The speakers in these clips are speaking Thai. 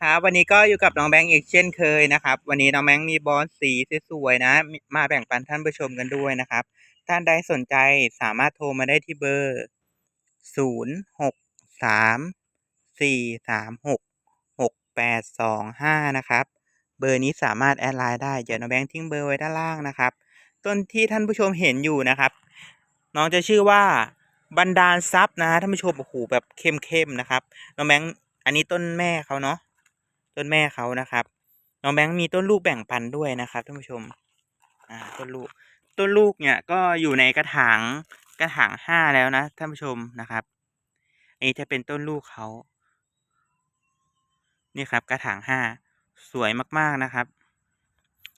ครับวันนี้ก็อยู่กับน้องแบงค์อีกเช่นเคยนะครับ วันนี้น้องแบงค์มีบอลสีสวยๆนะ มาแบ่งปันท่านผู้ชมกันด้วยนะครับ ท่านใดสนใจสามารถโทรมาได้ที่เบอร์ศูนย์หกสามสี่สามหกหกแปดสองห้านะครับ เบอร์นี้สามารถแอดไลน์ได้เดี๋ยวน้องแบงค์ทิ้งเบอร์ไว้ด้านล่างนะครับ ต้นที่ท่านผู้ชมเห็นอยู่นะครับ น้องจะชื่อว่าบันดาลทรัพนะท่านผู้ชมโอ้โหแบบเข้มๆนะครับน้องแบงค์อันนี้ต้นแม่เขาเนาะ ต้นแม่เขานะครับน้องแบงค์มีต้นลูกแบ่งปันด้วยนะครับท่านผู้ชมอ่าต้นลูกต้นลูกเนี่ยก็อยู่ในกระถางกระถางห้าแล้วนะท่านผู้ชมนะครับอันนี้จะเป็นต้นลูกเขานี่ครับ กระถางห้าสวยมากๆนะครับ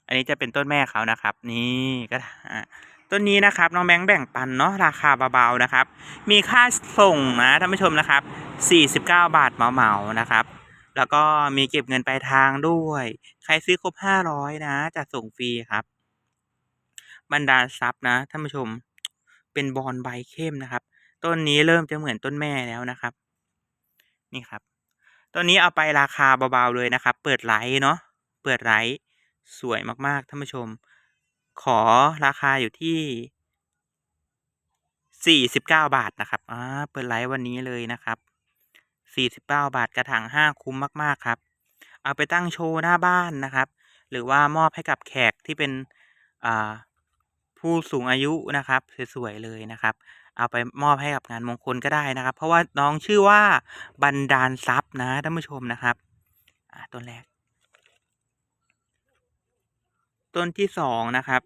อันนี้จะเป็นต้นแม่เขานะครับ นี่กระถางต้นนี้นะครับน้องแบงค์แบ่งปันเนาะราคาเบาๆนะครับ มีค่าส่งนะท่านผู้ชมนะครับ 49 บาทเหมาๆนะครับ แล้วก็มีเก็บเงินปลายทางด้วย ใครซื้อครบ500นะจะส่งฟรีครับ บรรดาลทรัพนะท่านผู้ชม เป็นบอลใบเข้มนะครับ ต้นนี้เริ่มจะเหมือนต้นแม่แล้วนะครับ นี่ครับต้นนี้เอาไปราคาเบาๆเลยนะครับ เปิดไลท์เนาะเปิดไลท์สวยมากๆท่านผู้ชม ขอราคาอยู่ที่49บาทนะครับอ่าเปิดไลท์วันนี้เลยนะครับ 49 บาทกระถางห้าคุ้มมากๆครับ เอาไปตั้งโชว์หน้าบ้านนะครับ หรือว่ามอบให้กับแขกที่เป็นผู้สูงอายุนะครับสวยๆเลยนะครับ เอาไปมอบให้กับงานมงคลก็ได้นะครับ เพราะว่าน้องชื่อว่าบันดาลทรัพย์นะท่านผู้ชมนะครับต้นแรก ต้นที่สองนะครับ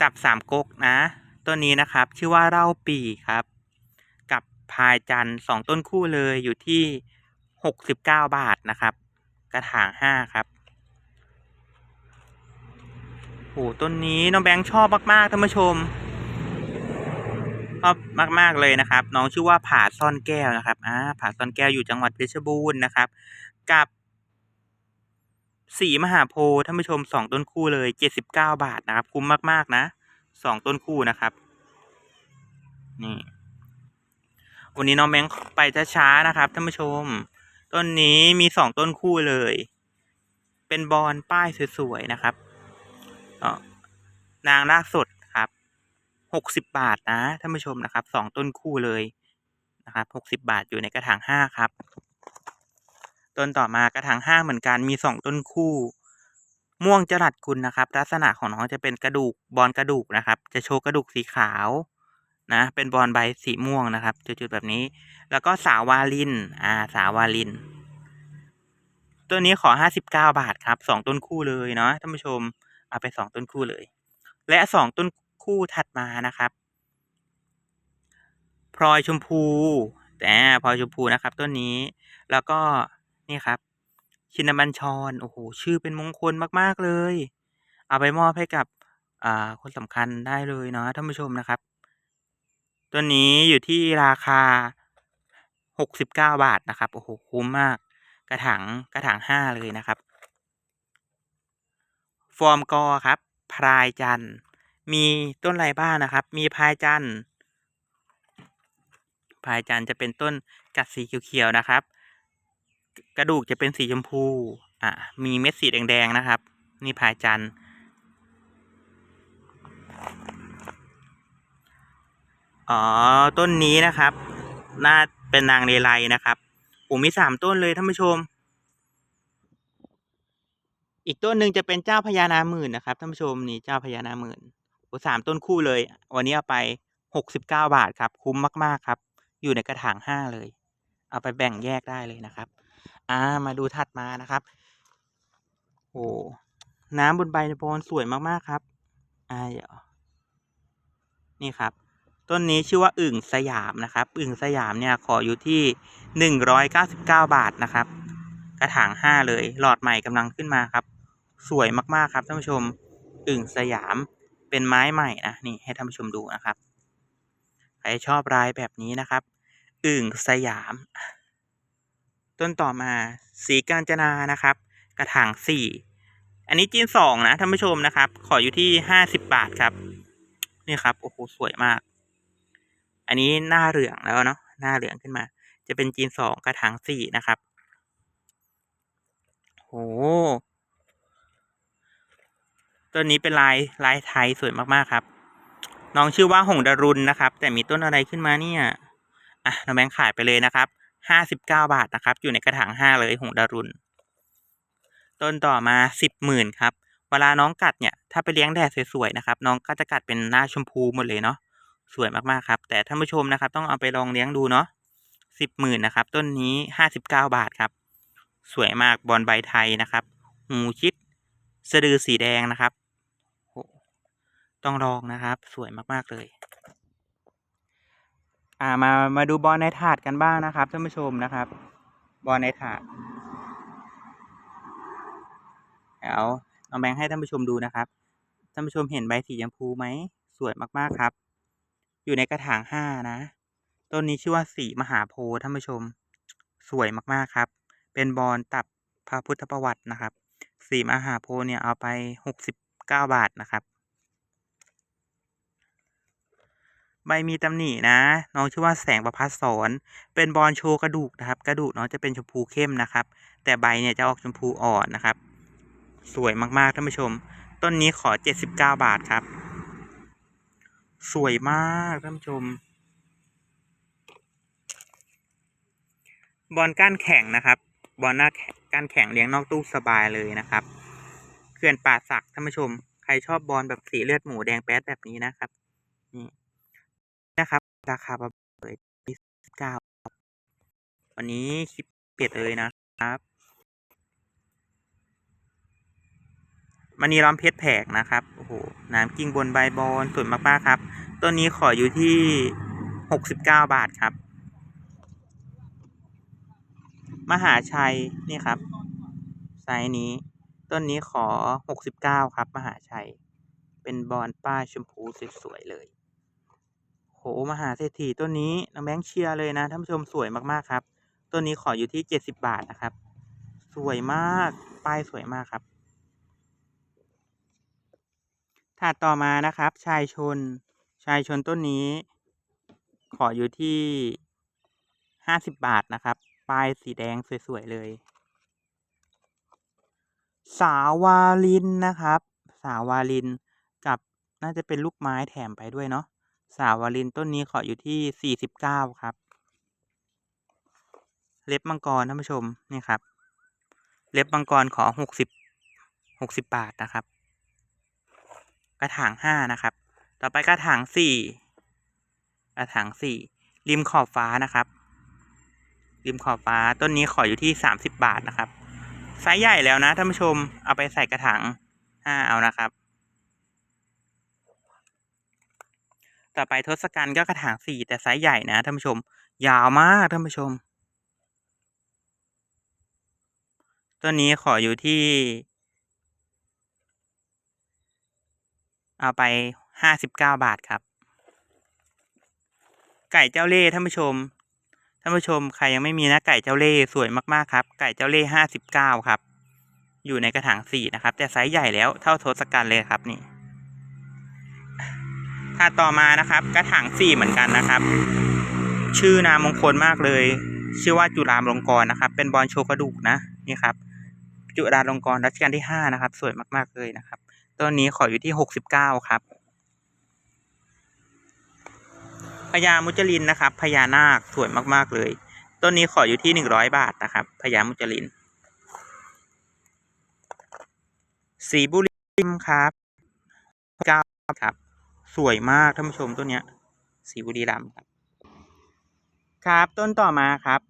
ตับสามก๊กนะต้นนี้นะครับ ชื่อว่าเล่าปีครับ พายจันทร์สองต้นคู่เลยอยู่ที่หกสิบเก้าบาทนะครับ กระถางห้าครับโอ้ต้นนี้น้องแบงค์ชอบมากๆท่านผู้ชมชอบมากๆเลยนะครับ น้องชื่อว่าผาซ่อนแก้วนะครับอ่าผาซ่อนแก้วอยู่จังหวัดเพชรบูรณ์นะครับ กับสีมหาโพธิ์ท่านผู้ชมสองต้นคู่เลยเจ็ดสิบเก้าบาทนะครับ คุ้มมากๆนะสองต้นคู่นะครับ นี่ วันนี้น้องแบงไปช้าๆนะครับท่านผู้ชม ต้นนี้มีสองต้นคู่เลย เป็นบอลป้ายสวยๆนะครับอ๋อนางรากสดครับหกสิบบาทนะท่านผู้ชมนะครับสองต้นคู่เลยนะครับหกสิบาทอยู่ในกระถางห้าครับ ต้นต่อมากระถางห้าเหมือนกันมีสองต้นคู่ ม่วงจรัดคุณนะครับ ลักษณะของน้องจะเป็นกระดูกบอลกระดูกนะครับ จะโชว์กระดูกสีขาว นะเป็นบอลใบสีม่วงนะครับ จุดๆแบบนี้ แล้วก็สาวาลินอ่าสาวาลิน ตัวนี้ขอห้าสิบเก้าบาทครับสองต้นคู่เลยเนาะท่านผู้ชมเอาไปสองต้นคู่เลย และสองต้นคู่ถัดมานะครับพลอยชมพูแต่พลอยชมพูนะครับต้นนี้ แล้วก็นี่ครับ ชินบัญชรโอ้โหชื่อเป็นมงคลมาก ๆ เลย เอาไปมอบให้กับ อ่า คนสำคัญได้เลยเนาะท่านผู้ชมนะครับ ตัวนี้อยู่ที่ราคาหกสิบเก้าบาทนะครับ โอ้โห คุ้มมาก กระถางกระถางห้าเลยนะครับ ฟอร์มกอครับ พรายจัน มีต้นอะไรบ้างนะครับ มีพรายจันพรายจันจะเป็นต้นกัดสีเขียวๆนะครับ กระดูกจะเป็นสีชมพู อ่ามีเม็ดสีแดงๆนะครับ นี่พรายจันทร์ อ๋อ ต้นนี้นะครับ น่าเป็นนางเลไลนะครับผมมีสามต้นเลยท่านผู้ชม อีกต้นหนึ่งจะเป็นเจ้าพญานาหมื่นนะครับท่านผู้ชมนี่เจ้าพญานาหมื่นโอ้สามต้นคู่เลย วันนี้เอาไปหกสิบเก้าบาทครับ คุ้มมากๆครับ อยู่ในกระถางห้าเลย เอาไปแบ่งแยกได้เลยนะครับ อ่า มาดูถัดมานะครับ โอ้น้ำบนใบบอลสวยมากๆครับ อ่าเดี๋ยวนี่ครับ ต้นนี้ชื่อว่าอึ่งสยามนะครับ อึ่งสยามเนี่ยขออยู่ที่หนึ่งร้อยเก้าสิบเก้าบาทนะครับ กระถางห้าเลย หลอดใหม่กำลังขึ้นมาครับ สวยมากๆครับท่านผู้ชม อึ่งสยามเป็นไม้ใหม่นะนี่ให้ท่านผู้ชมดูนะครับ ใครชอบลายแบบนี้นะครับ อึ่งสยาม ต้นต่อมาสีกาญจนานะครับ กระถางสี่อันนี้จีนสองนะท่านผู้ชมนะครับ ขออยู่ที่ห้าสิบบาทครับ นี่ครับโอ้โหสวยมาก อันนี้หน้าเหลืองแล้วเนาะหน้าเหลืองขึ้นมา จะเป็นจีนสองกระถางสี่นะครับโหต้นนี้เป็นลายลายไทยสวยมากๆครับ น้องชื่อว่าหงดารุณนะครับ แต่มีต้นอะไรขึ้นมาเนี่ยอะน้องแบงค์ขายไปเลยนะครับห้าสิบเก้าบาทนะครับ อยู่ในกระถางห้าเลยหงดารุณต้นต่อมาสิบหมื่นครับ เวลาน้องกัดเนี่ย ถ้าไปเลี้ยงแดดสวยๆนะครับ น้องก็จะกัดเป็นหน้าชมพูหมดเลยเนาะ สวยมากๆครับ แต่ท่านผู้ชมนะครับ ต้องเอาไปลองเลี้ยงดูเนาะสิบหมื่นนะครับ ต้นนี้ห้าสิบเก้าบาทครับ สวยมากบอลใบไทยนะครับ หูชิดสะดือสีแดงนะครับโอ้ต้องลองนะครับ สวยมากๆเลย อ่ามามาดูบอลในถาดกันบ้างนะครับท่านผู้ชมนะครับ บอลในถาดเดี๋ยวน้องแบงค์ให้ท่านผู้ชมดูนะครับท่านผู้ชมเห็นใบสีชมพูไหมสวยมากๆครับ อยู่ในกระถางห้านะ ต้นนี้ชื่อว่าสีมหาโพธิ์ท่านผู้ชม สวยมากๆครับ เป็นบอลตับพระพุทธประวัตินะครับ สีมหาโพธิ์เนี่ยเอาไปหกสิบเก้าบาทนะครับ ใบมีตำหนินะน้องชื่อว่าแสงประพัดสอนเป็นบอลโชว์กระดูกนะครับ กระดูกน้องจะเป็นชมพูเข้มนะครับ แต่ใบเนี่ยจะออกชมพูอ่อนนะครับ สวยมากๆท่านผู้ชม ต้นนี้ขอเจ็ดสิบเก้าบาทครับ สวยมากท่านผู้ชม บอลก้านแข็งนะครับ บอลหน้าก้านแข็งเลี้ยงนอกตู้สบายเลยนะครับเขื่อนป่าสักท่านผู้ชม ใครชอบบอลแบบสีเลือดหมูแดงแป๊ดแบบนี้นะครับ นี่นะครับ ราคาประมาณเลยที่เก้าวันนี้คลิปเปลี่ยนเลยนะครับ มันีล้อมเพชรแผกนะครับ โอ้โห น้ำกิ้งบนใบบอลสวยมากๆครับต้นนี้ขออยู่ที่หกสิบเก้าบาทครับ มหาชัยนี่ครับ ไซส์นี้ ต้นนี้ขอหกสิบเก้าครับ มหาชัย เป็นบอลป้ายชมพูสวยๆเลยโหมหาเศรษฐีต้นนี้น้องแบงค์เชียร์เลยนะท่านผู้ชมสวยมากๆครับ ต้นนี้ขออยู่ที่เจ็ดสิบบาทนะครับ สวยมาก ป้ายสวยมากครับ ถาดต่อมานะครับ ชายชน ชายชนต้นนี้ ขออยู่ที่ห้าสิบบาทนะครับป้ายสีแดงสวย ๆ เลย สาวาลินนะครับ สาวาลินกับน่าจะเป็นลูกไม้แถมไปด้วยเนาะสาวาลินต้นนี้ขออยู่ที่สี่สิบเก้าครับ เล็บมังกรท่านผู้ชมนี่ครับ เล็บมังกรขอหกสิบหกสิบบาทนะครับ กระถางห้านะครับ ต่อไปกระถางสี่กระถางสี่ริมขอบฟ้านะครับ ริมขอบฟ้าต้นนี้ขออยู่ที่สามสิบบาทนะครับไซส์ใหญ่แล้วนะท่านผู้ชมเอาไปใส่กระถางห้าเอานะครับ ต่อไปทศกัณฐ์ก็กระถางสี่แต่ไซส์ใหญ่นะท่านผู้ชม ยาวมากท่านผู้ชม ต้นนี้ขออยู่ที่ เอาไปห้าสิบเก้าบาทครับ ไก่เจ้าเล่ท่านผู้ชมท่านผู้ชมใครยังไม่มีนะไก่เจ้าเล่สวยมากๆครับ ไก่เจ้าเล่ห์ห้าสิบเก้าครับ อยู่ในกระถางสี่นะครับ แต่ไซส์ใหญ่แล้วเท่าทศกัณฐ์เลยครับนี่ถ้าต่อมานะครับ กระถางสี่เหมือนกันนะครับ ชื่อนามมงคลมากเลย ชื่อว่าจุฬาลงกรนะครับ เป็นบอลโชกระดูกนะนี่ครับ จุฬาลงกรรัชกาลที่ห้านะครับ สวยมากๆเลยนะครับ ต้นนี้ขออยู่ที่หกสิบเก้าครับพญามุจลินนะครับพญานาคสวยมากๆเลย ต้นนี้ขออยู่ที่หนึ่งร้อยบาทนะครับพญามุจลิน สีบุริมครับเก้าครับ สวยมากท่านผู้ชมต้นเนี้ย สีบุรีรัมครับ ครับต้นต่อมาครับ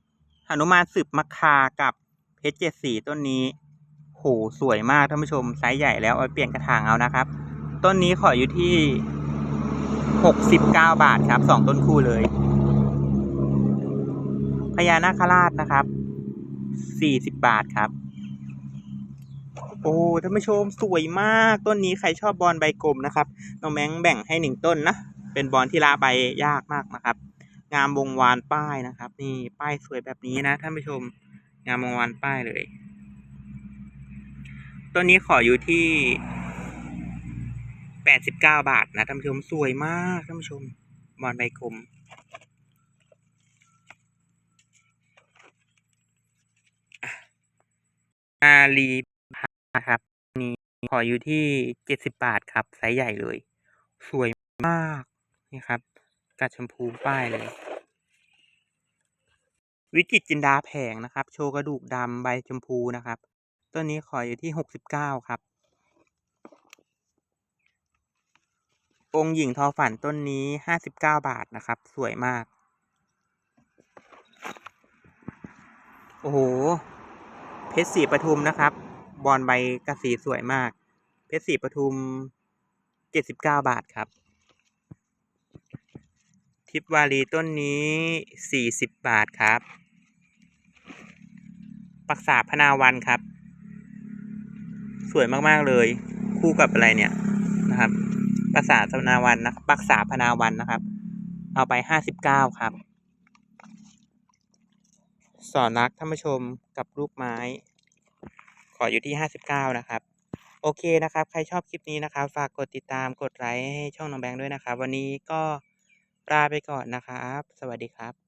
หนุมานสืบมัคคากับเพชรเจ็ดสีต้นนี้ โหสวยมากท่านผู้ชมไซส์ใหญ่แล้วเอาเปลี่ยนกระถางเอานะครับ ต้นนี้ขออยู่ที่หกสิบเก้าบาทครับสองต้นคู่เลยพญานาคราชนะครับสี่สิบบาทครับ โอ้ท่านผู้ชมสวยมาก ต้นนี้ใครชอบบอลใบกลมนะครับ น้องแมงแบ่งให้หนึ่งต้นนะ เป็นบอลที่ลาใบยากมากนะครับ งามวงวานป้ายนะครับ นี่ป้ายสวยแบบนี้นะท่านผู้ชม งามวงวานป้ายเลย ตัวนี้ขออยู่ที่แปดสิบเก้าบาทนะท่านผู้ชมสวยมากท่านผู้ชมมอลใบคมอาลีพาครับนี่ขออยู่ที่เจ็ดสิบบาทครับไซส์ใหญ่เลย สวยมากนี่ครับกัดชมพูป้ายเลย วิกิตจินดาแผงนะครับ โชกระดูกดำใบชมพูนะครับ ต้นนี้ขออยู่ที่หกสิบเก้าครับ องค์หญิงทอฝันต้นนี้ห้าสิบเก้าบาทนะครับ สวยมาก โอ้โห เพชรสีปทุมนะครับ บอลใบกระสีสวยมาก เพชรสีปทุมเจ็ดสิบเก้าบาทครับ ทิพวารีต้นนี้สี่สิบบาทครับปักษาพนาวันครับ สวยมากๆเลย คู่กับอะไรเนี่ยนะครับปักษาพนาวันนะปักษาพนาวันนะครับ เอาไปห้าสิบเก้าครับ สอนรักท่านผู้ชมกับรูปไม้ ขออยู่ที่ห้าสิบเก้านะครับ โอเคนะครับ ใครชอบคลิปนี้นะครับ ฝากกดติดตามกดไลค์ให้ช่องน้องแบงค์ด้วยนะครับ วันนี้ก็ลาไปก่อนนะครับ สวัสดีครับ